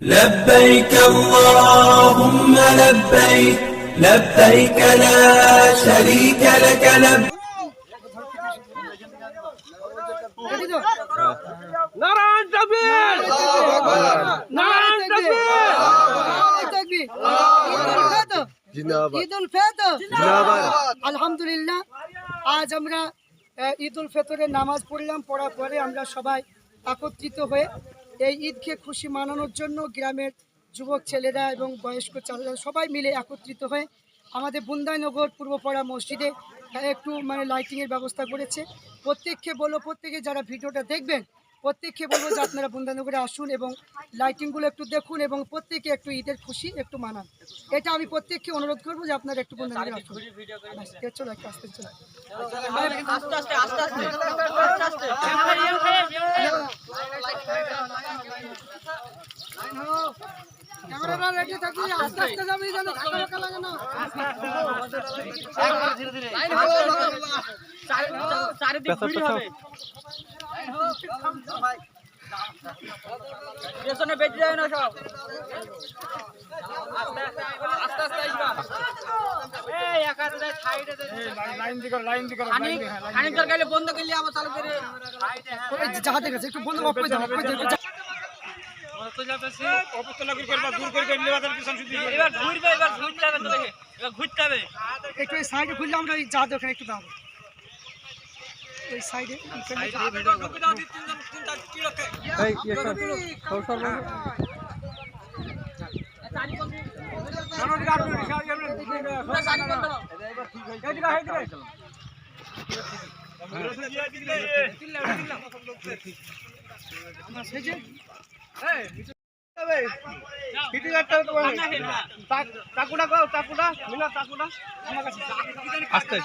لبيك اللهم لبيك لبيك لا شريك لك لبيك নারায়ণ তকবীর নারায়ণ তকবীর ঈদ উল ফিতর আলহামদুলিল্লাহ আজ আমরা আহ, ঈদ উল ফিতরের নামাজ পড়লাম পড়ার পরে আমরা সবাই একত্রিত হয়ে এই ঈদকে খুশি মানানোর জন্য গ্রামের যুবক ছেলেরা এবং বয়স্ক চালকরা সবাই মিলে একত্রিত হয়ে আমাদের বুন্দাইনগর পূর্বপাড়া মসজিদে একটু মানে লাইটিংয়ের ব্যবস্থা করেছে। প্রত্যেককে বলব প্রত্যেকে যারা ভিডিওটা দেখবেন প্রত্যেককে বলব যে আপনারা বুন্দানগরে আসুন এবং লাইটিংগুলো একটু দেখুন এবং প্রত্যেকে একটু ঈদের খুশি একটু মানান। এটা আমি প্রত্যেককে অনুরোধ করব যে আপনারা একটু বুন্দানগরে আসুন। ব্যাস, এ চলো একটু আসতে চলো। ক্যামেরাটা রেডি থাকবি আস্তে আস্তে যাবি যেন ফাঁকা লাগে না। পেছনে বেঁচে না সব। আস্তে আস্তে আসবা এই একা দে। সাইডে দে লাইন দিকে লাইন দিকে খানি খানি তরকারি বন্ধ করলে আবার চালু করে। জাহাজে গেছে একটু বন্ধ করে যাও একটু এই সাইডে খুললে আমরা এই জাহাজ ওখানে একটু সাইডে তিন চাকুটা কও চাকুটা। চাকুটা। আমার কাছে আস্তে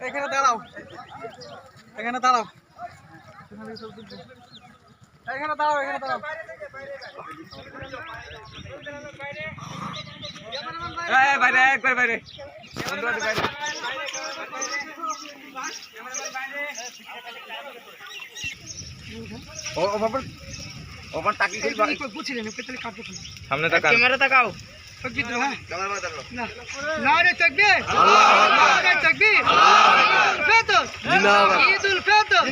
এখানে দাঁড়াও। এখানে দাঁড়াও। এখানে দাঁড়াও এখানে দাঁড়াও। একবার বাইরে। বাইরে। ও ও বাবা। ও বাবা টাকি খেলবা। বুঝছিলেন পেতলে কাটবো কেন? সামনে তাকান। ক্যামেরা তাকাও। তাকবীর দাও, হ্যাঁ? না। না রে তাকবীর না রে তাকবীর ঈদ উল ফিতর। ঈদ উল ফিতর